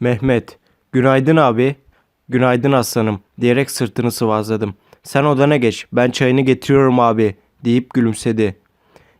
Mehmet, günaydın abi. Günaydın aslanım diyerek sırtını sıvazladım. Sen odana geç, ben çayını getiriyorum abi deyip gülümsedi.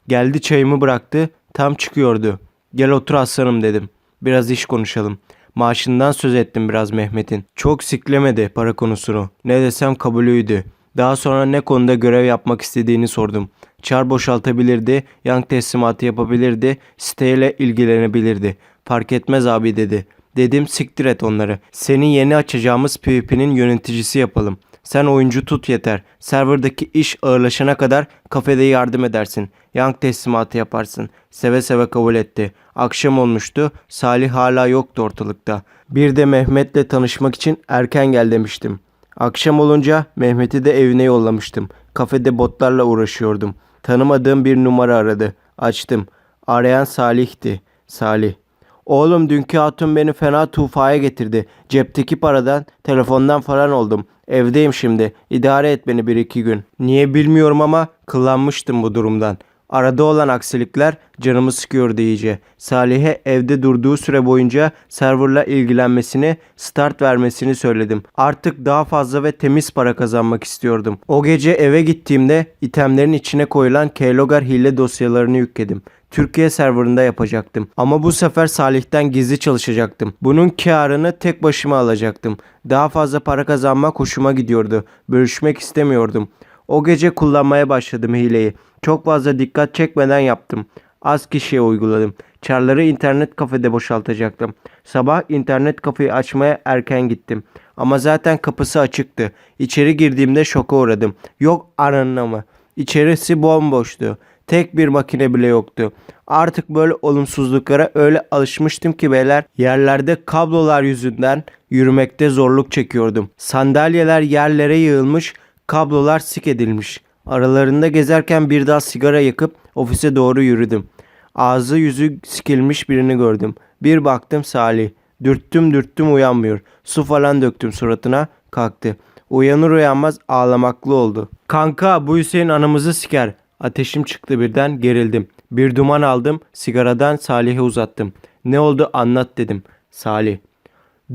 Geldi çayımı bıraktı, tam çıkıyordu. Gel otur aslanım dedim. Biraz iş konuşalım. Maaşından söz ettim biraz Mehmet'in. Çok siklemedi para konusunu. Ne desem kabulüydü. Daha sonra ne konuda görev yapmak istediğini sordum. Çar boşaltabilirdi, yan teslimatı yapabilirdi, siteyle ilgilenebilirdi. Fark etmez abi dedi. Dedim siktir et onları. Senin yeni açacağımız PvP'nin yöneticisi yapalım. Sen oyuncu tut yeter. Serverdaki iş ağırlaşana kadar kafede yardım edersin. Yank teslimatı yaparsın. Seve seve kabul etti. Akşam olmuştu. Salih hala yoktu ortalıkta. Bir de Mehmet'le tanışmak için erken gel demiştim. Akşam olunca Mehmet'i de evine yollamıştım. Kafede botlarla uğraşıyordum. Tanımadığım bir numara aradı. Açtım. Arayan Salih'ti. Salih. Oğlum dünkü hatun beni fena tufaya getirdi. Cepteki paradan, telefondan falan oldum. Evdeyim şimdi. İdare et beni bir iki gün. Niye bilmiyorum ama kıllanmıştım bu durumdan. Arada olan aksilikler canımı sıkıyordu iyice. Salih'e evde durduğu süre boyunca serverla ilgilenmesini, start vermesini söyledim. Artık daha fazla ve temiz para kazanmak istiyordum. O gece eve gittiğimde itemlerin içine koyulan Keylogger hile dosyalarını yükledim. Türkiye serverında yapacaktım. Ama bu sefer Salih'ten gizli çalışacaktım. Bunun karını tek başıma alacaktım. Daha fazla para kazanmak hoşuma gidiyordu. Bölüşmek istemiyordum. O gece kullanmaya başladım hileyi. Çok fazla dikkat çekmeden yaptım. Az kişiye uyguladım. Çarları internet kafede boşaltacaktım. Sabah internet kafeyi açmaya erken gittim. Ama zaten kapısı açıktı. İçeri girdiğimde şoka uğradım. Yok ananına mı? İçerisi bomboştu. Tek bir makine bile yoktu. Artık böyle olumsuzluklara öyle alışmıştım ki beyler yerlerde kablolar yüzünden yürümekte zorluk çekiyordum. Sandalyeler yerlere yığılmış, kablolar sik edilmiş. Aralarında gezerken bir daha sigara yakıp ofise doğru yürüdüm. Ağzı yüzü sikilmiş birini gördüm. Bir baktım Salih. Dürttüm dürttüm uyanmıyor. Su falan döktüm suratına kalktı. Uyanır uyanmaz ağlamaklı oldu. Kanka bu Hüseyin anamızı siker. Ateşim çıktı birden gerildim. Bir duman aldım sigaradan Salih'e uzattım. Ne oldu anlat dedim. Salih.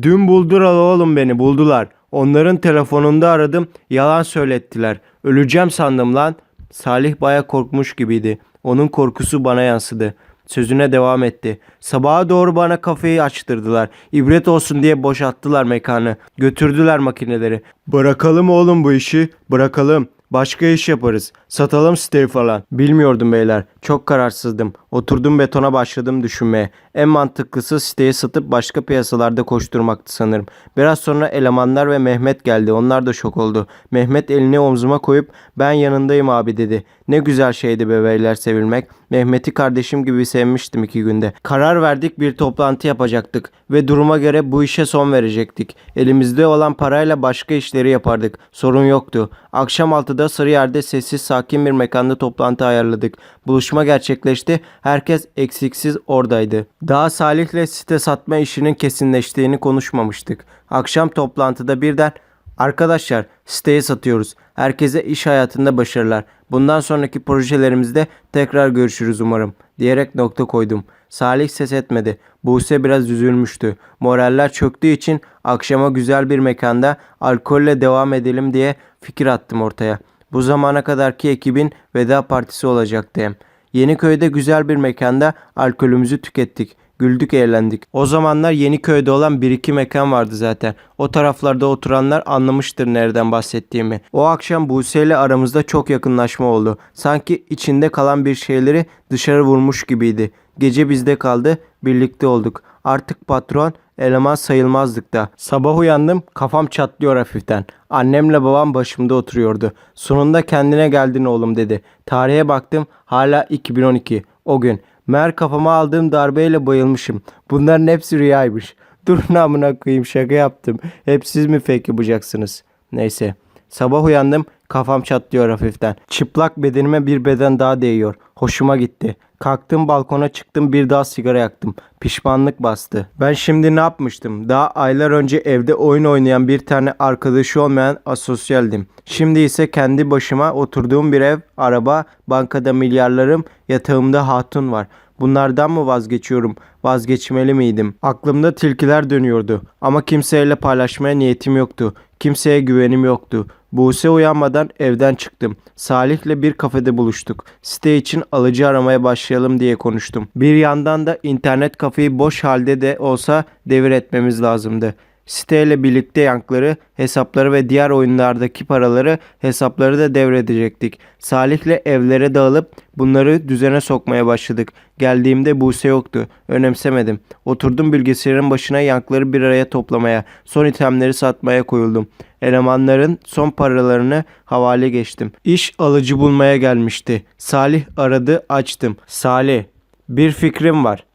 Dün buldular oğlum beni buldular. Onların telefonunda aradım yalan söylettiler. Öleceğim sandım lan. Salih baya korkmuş gibiydi. Onun korkusu bana yansıdı. Sözüne devam etti. Sabaha doğru bana kafeyi açtırdılar. İbret olsun diye boşalttılar mekanı. Götürdüler makineleri. Bırakalım oğlum bu işi. Bırakalım. Başka iş yaparız. Satalım siteyi falan. Bilmiyordum beyler. Çok kararsızdım. Oturdum betona başladım düşünmeye. En mantıklısı siteyi satıp başka piyasalarda koşturmaktı sanırım. Biraz sonra elemanlar ve Mehmet geldi. Onlar da şok oldu. Mehmet elini omzuma koyup ben yanındayım abi dedi. Ne güzel şeydi be beyler sevilmek. Mehmet'i kardeşim gibi sevmiştim iki günde. Karar verdik bir toplantı yapacaktık ve duruma göre bu işe son verecektik. Elimizde olan parayla başka işleri yapardık. Sorun yoktu. Akşam 6'da Sarıyer'de sessiz sakin bir mekanda toplantı ayarladık. Buluşma gerçekleşti. Herkes eksiksiz oradaydı. Daha Salih'le site satma işinin kesinleştiğini konuşmamıştık. Akşam toplantıda birden Arkadaşlar siteyi satıyoruz. Herkese iş hayatında başarılar. Bundan sonraki projelerimizde tekrar görüşürüz umarım diyerek nokta koydum. Salih ses etmedi. Buse biraz üzülmüştü. Moraller çöktüğü için akşama güzel bir mekanda alkolle devam edelim diye fikir attım ortaya. Bu zamana kadarki ekibin veda partisi olacaktı. Yeniköy'de güzel bir mekanda alkolümüzü tükettik. Güldük eğlendik. O zamanlar Yeniköy'de olan bir iki mekan vardı zaten. O taraflarda oturanlar anlamıştır nereden bahsettiğimi. O akşam Buse ile aramızda çok yakınlaşma oldu. Sanki içinde kalan bir şeyleri dışarı vurmuş gibiydi. Gece bizde kaldı, birlikte olduk. Artık patron, eleman sayılmazdık da. Sabah uyandım, kafam çatlıyor hafiften. Annemle babam başımda oturuyordu. Sonunda kendine geldin oğlum dedi. Tarihe baktım, hala 2012. O gün. Meğer kafama aldığım darbeyle bayılmışım. Bunların hepsi rüyaymış. Dur namına koyayım şaka yaptım. Hep siz mi fake yapacaksınız? Neyse. Sabah uyandım kafam çatlıyor hafiften. Çıplak bedenime bir beden daha değiyor. Hoşuma gitti. Kalktım balkona çıktım bir daha sigara yaktım. Pişmanlık bastı. Ben şimdi ne yapmıştım? Daha aylar önce evde oyun oynayan bir tane arkadaşı olmayan asosyaldim. Şimdi ise kendi başıma oturduğum bir ev, araba, bankada milyarlarım, yatağımda hatun var. Bunlardan mı vazgeçiyorum? Vazgeçmeli miydim? Aklımda tilkiler dönüyordu ama kimseyle paylaşmaya niyetim yoktu. Kimseye güvenim yoktu. Buse uyanmadan evden çıktım. Salih'le bir kafede buluştuk. Site için alıcı aramaya başlayalım diye konuştum. Bir yandan da internet kafeyi boş halde de olsa devir etmemiz lazımdı. Siteyle birlikte yankları, hesapları ve diğer oyunlardaki paraları, hesapları da devredecektik. Salih'le evlere dağılıp bunları düzene sokmaya başladık. Geldiğimde Buse yoktu. Önemsemedim. Oturdum bilgisayarın başına yankları bir araya toplamaya, son itemleri satmaya koyuldum. Elemanların son paralarını havale geçtim. İş alıcı bulmaya gelmişti. Salih aradı, açtım. Salih, bir fikrim var.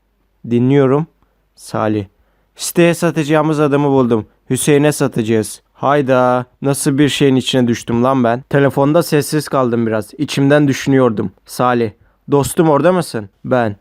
Dinliyorum. Salih. Siteye satacağımız adamı buldum. Hüseyin'e satacağız. Hayda nasıl bir şeyin içine düştüm lan ben. Telefonda sessiz kaldım biraz. İçimden düşünüyordum. Salih. Dostum orada mısın? Ben.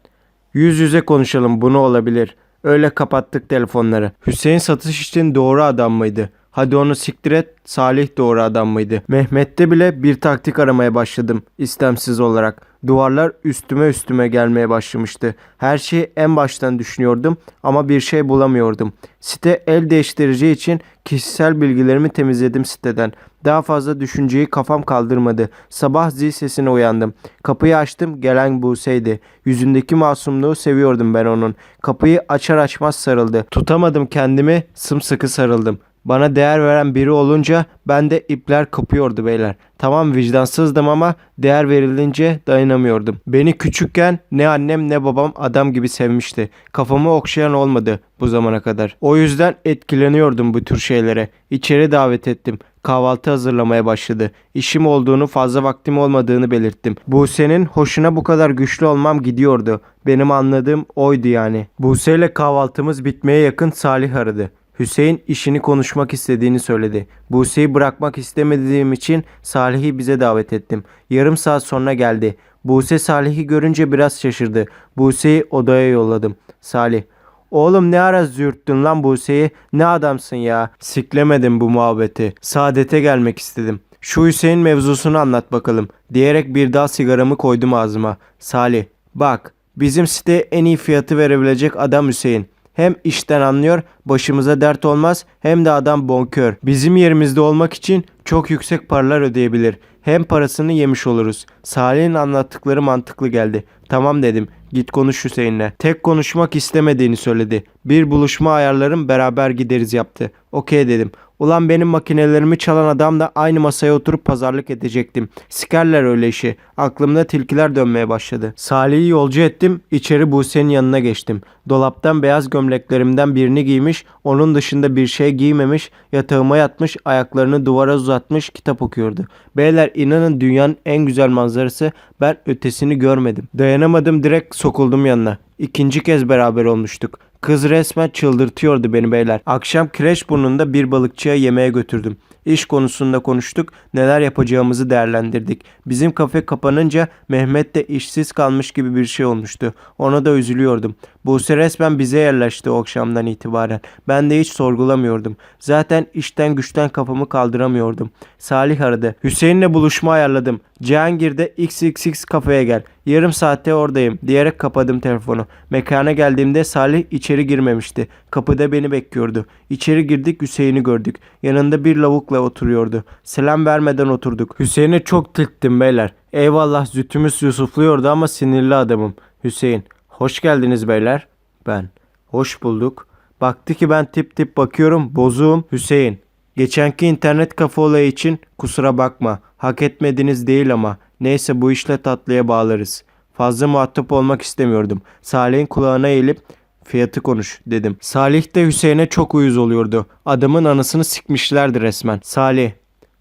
Yüz yüze konuşalım bunu olabilir. Öyle kapattık telefonları. Hüseyin satış için doğru adam mıydı? Hadi onu siktir et. Salih doğru adam mıydı? Mehmet'te bile bir taktik aramaya başladım. istemsiz olarak. Duvarlar üstüme üstüme gelmeye başlamıştı. Her şeyi en baştan düşünüyordum ama bir şey bulamıyordum. Site el değiştireceği için kişisel bilgilerimi temizledim siteden. Daha fazla düşünceyi kafam kaldırmadı. Sabah zil sesine uyandım. Kapıyı açtım gelen Buse'ydi. Yüzündeki masumluğu seviyordum ben onun. Kapıyı açar açmaz sarıldı. Tutamadım kendimi sımsıkı sarıldım. Bana değer veren biri olunca ben de ipler kopuyordu beyler. Tamam vicdansızdım ama değer verilince dayanamıyordum. Beni küçükken ne annem ne babam adam gibi sevmişti. Kafamı okşayan olmadı bu zamana kadar. O yüzden etkileniyordum bu tür şeylere. İçeri davet ettim. Kahvaltı hazırlamaya başladı. İşim olduğunu fazla vaktim olmadığını belirttim. Buse'nin hoşuna bu kadar güçlü olmam gidiyordu. Benim anladığım oydu yani. Buse ile kahvaltımız bitmeye yakın Salih aradı. Hüseyin işini konuşmak istediğini söyledi. Buse'yi bırakmak istemediğim için Salih'i bize davet ettim. Yarım saat sonra geldi. Buse Salih'i görünce biraz şaşırdı. Buse'yi odaya yolladım. Salih Oğlum ne ara zürttün lan Buse'yi? Ne adamsın ya? Siklemedim bu muhabbeti. Saadete gelmek istedim. Şu Hüseyin mevzusunu anlat bakalım. Diyerek bir daha sigaramı koydum ağzıma. Salih bak bizim siteye en iyi fiyatı verebilecek adam Hüseyin. Hem işten anlıyor, başımıza dert olmaz hem de adam bonkör. Bizim yerimizde olmak için çok yüksek paralar ödeyebilir. Hem parasını yemiş oluruz. Salih'in anlattıkları mantıklı geldi. Tamam dedim. Git konuş Hüseyin'le. Tek konuşmak istemediğini söyledi. Bir buluşma ayarlarım beraber gideriz yaptı. Okey dedim. Ulan benim makinelerimi çalan adamla aynı masaya oturup pazarlık edecektim. Sikerler öyle işi. Aklımda tilkiler dönmeye başladı. Salih'i yolcu ettim. İçeri Buse'nin yanına geçtim. Dolaptan beyaz gömleklerimden birini giymiş. Onun dışında bir şey giymemiş. Yatağıma yatmış. Ayaklarını duvara uzatmış. Kitap okuyordu. Beyler inanın dünyanın en güzel manzarası. Ben ötesini görmedim. Dayanamadım direkt sokuldum yanına. İkinci kez beraber olmuştuk. Kız resmen çıldırtıyordu beni beyler. Akşam Kireçburnu'nda bir balıkçıya yemeğe götürdüm. İş konusunda konuştuk, neler yapacağımızı değerlendirdik. Bizim kafe kapanınca Mehmet de işsiz kalmış gibi bir şey olmuştu. Ona da üzülüyordum. Buse resmen bize yerleşti o akşamdan itibaren. Ben de hiç sorgulamıyordum. Zaten işten güçten kafamı kaldıramıyordum. Salih aradı. Hüseyin'le buluşma ayarladım. Cihangir'de XXX kafeye gel. Yarım saatte oradayım diyerek kapadım telefonu. Mekana geldiğimde Salih içeri girmemişti. Kapıda beni bekliyordu. İçeri girdik Hüseyin'i gördük. Yanında bir lavukla oturuyordu. Selam vermeden oturduk. Hüseyin'e çok tilttim beyler. Eyvallah zütümüz yusufluyordu ama sinirli adamım. Hüseyin. Hoş geldiniz beyler. Ben. Hoş bulduk. Baktı ki ben tip tip bakıyorum. Bozuğum. Hüseyin. Geçenki internet kafe olayı için kusura bakma. Hak etmediniz değil ama. Neyse bu işle tatlıya bağlarız. Fazla muhatap olmak istemiyordum. Salih'in kulağına eğilip fiyatı konuş dedim. Salih de Hüseyin'e çok uyuz oluyordu. Adamın anasını sikmişlerdi resmen. Salih.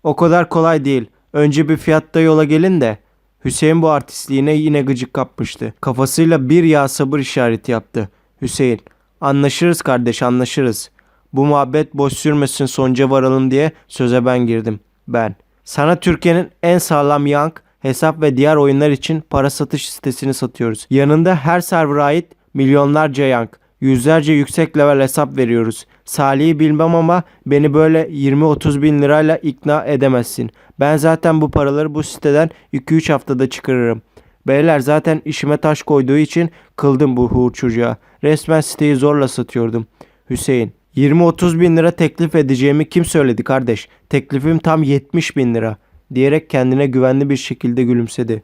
O kadar kolay değil. Önce bir fiyatta yola gelin de. Hüseyin bu artistliğine yine gıcık kapmıştı. Kafasıyla bir yağ sabır işareti yaptı. Hüseyin. Anlaşırız kardeş anlaşırız. Bu muhabbet boş sürmesin sonuca varalım diye söze ben girdim. Ben. Sana Türkiye'nin en sağlam yank, hesap ve diğer oyunlar için para satış sitesini satıyoruz. Yanında her server'a ait milyonlarca yank, yüzlerce yüksek level hesap veriyoruz. Salih'i bilmem ama beni böyle 20-30 bin lirayla ikna edemezsin. Ben zaten bu paraları bu siteden 2-3 haftada çıkarırım. Beyler zaten işime taş koyduğu için kıldım bu hur çocuğa. Resmen siteyi zorla satıyordum. Hüseyin 20-30 bin lira teklif edeceğimi kim söyledi kardeş? Teklifim tam 70 bin lira diyerek kendine güvenli bir şekilde gülümsedi.